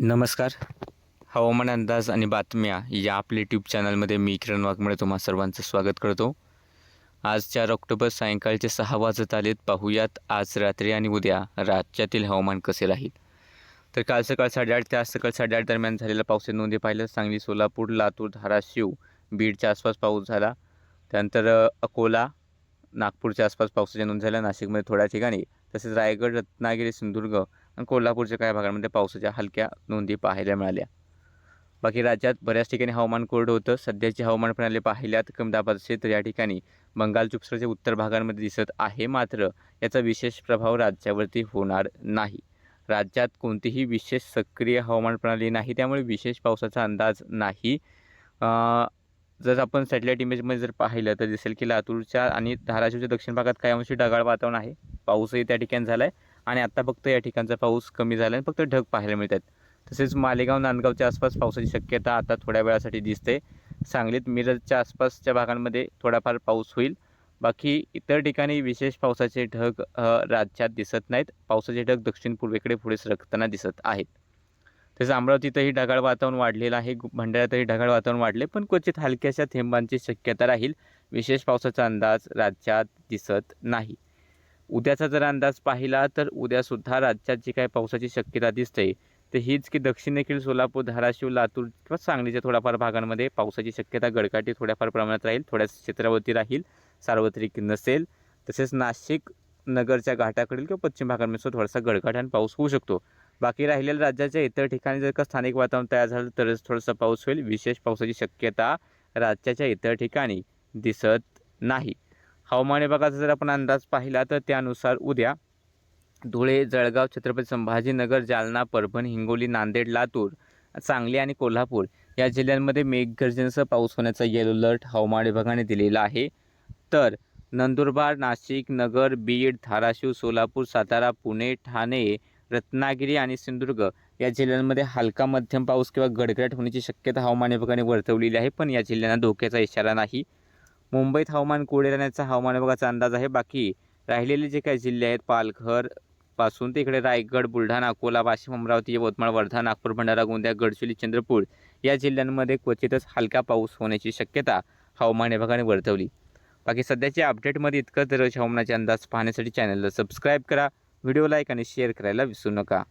नमस्कार. हवामान अंदाज आणि बातम्या या आपल्या यूट्यूब चॅनलमध्ये मी किरण वाघमळे तुम्हा सर्वांचं स्वागत करतो. आज चार ऑक्टोबर सायंकाळचे सहा वाजत आलेत. पाहूयात आज रात्री आणि उद्या राज्यातील हवामान कसे राहील. तर काल सकाळ साडेआठ ते आज सकाळ साडेआठ दरम्यान झालेल्या पावसाची नोंदी पाहिलं सांगली सोलापूर लातूर धाराशिव बीडच्या आसपास पाऊस झाला. त्यानंतर अकोला नागपूरच्या आसपास पावसाच्या नोंद झाल्या. नाशिकमध्ये थोड्या ठिकाणी तसेच रायगड रत्नागिरी सिंधुदुर्ग कोल्हापूरच्या काही भागांमध्ये पावसाच्या हलक्या नोंदी पाहायला मिळाल्या. बाकी राज्यात बऱ्याच ठिकाणी हवामान कोरडं होतं. सध्याची हवामान प्रणाली पाहिल्यात कमी दाबाचं क्षेत्र या ठिकाणी. बंगाल चुपसरच्या उत्तर भागांमध्ये दिसत आहे मात्र याचा विशेष प्रभाव राज्यावरती होणार नाही. राज्यात कोणतीही विशेष सक्रिय हवामान प्रणाली नाही त्यामुळे विशेष पावसाचा अंदाज नाही. जर आपण सॅटेलाईट इमेजमध्ये जर पाहिलं तर दिसेल की लातूरच्या आणि धाराशिवच्या दक्षिण भागात काही अंशी ढगाळ वातावरण आहे. पाऊसही त्या ठिकाणी झाला आहे आणि आत्ता फक्त या ठिकाणचा पाऊस कमी झाला आहे फक्त ढग पाहायला मिळतात. तसेच मालेगाव नांदगावच्या आसपास पावसाची शक्यता आता थोड्या वेळासाठी दिसते. सांगलीत मिरजच्या आसपासच्या भागांमध्ये थोडाफार पाऊस होईल. बाकी इतर ठिकाणी विशेष पावसाचे ढग राज्यात दिसत नाहीत. पावसाचे ढग दक्षिण पूर्वेकडे पुढे सरकताना दिसत आहेत. तसेच अमरावतीतही ढगाळ वातावरण वाढलेलं आहे. भंडाऱ्यातही ढगाळ वातावरण वाढले पण क्वचित हलक्याशा थेंबांची शक्यता राहील. विशेष पावसाचा अंदाज राज्यात दिसत नाही. उद्याचा जर अंदाज पाहिला तर उद्यासुद्धा राज्यात जी काही पावसाची शक्यता दिसते. तर हीच की दक्षिणेकडील सोलापूर धाराशिव लातूर किंवा सांगलीच्या थोड्याफार भागांमध्ये पावसाची शक्यता गडकाठी थोड्याफार प्रमाणात राहील थोड्याच क्षेत्रावरती राहील सार्वत्रिक नसेल. तसेच नाशिक नगरच्या घाटाकडील किंवा पश्चिम भागांमध्ये सुद्धा थोडासा गडकाट आणि पाऊस होऊ शकतो. बाकी राहिलेल्या राज्याच्या इतर ठिकाणी जर का स्थानिक वातावरण तयार झालं तरच थोडासा पाऊस होईल. विशेष पावसाची शक्यता राज्याच्या इतर ठिकाणी दिसत नाही. हवामान विभागाचा जर आपण अंदाज पाहिला तर त्यानुसार उद्या धुळे जळगाव छत्रपती संभाजीनगर जालना परभणी हिंगोली नांदेड लातूर सांगली आणि कोल्हापूर या जिल्ह्यांमध्ये मेघगर्जनेसह पाऊस होण्याचा येलो अलर्ट हवामान विभागाने दिलेला आहे. तर नंदुरबार नाशिक नगर बीड धाराशिव सोलापूर सातारा पुणे ठाणे रत्नागिरी आणि सिंधुदुर्ग या जिल्ह्यांमध्ये हलका मध्यम पाऊस किंवा गडगडाट होण्याची शक्यता हवामान विभागाने वर्तवलेली आहे. पण या जिल्ह्यांना धोक्याचा इशारा नाही. मुंबईत हवामान कोरडे राहण्याचा हवामान विभागाचा अंदाज आहे. बाकी राहिलेले जे काही जिल्हे आहेत पालघरपासून ते इकडे रायगड बुलढाणा अकोला वाशिम अमरावती यवतमाळ वर्धा नागपूर भंडारा गोंदिया गडचिरोली चंद्रपूर या जिल्ह्यांमध्ये क्वचितच हलका पाऊस होण्याची शक्यता हवामान विभागाने वर्तवली. बाकी सध्याच्या अपडेटमध्ये इतकं दररोज हवामानाचे अंदाज पाहण्यासाठी चॅनलला सबस्क्राईब करा व्हिडिओ लाईक आणि शेअर करायला विसरू नका.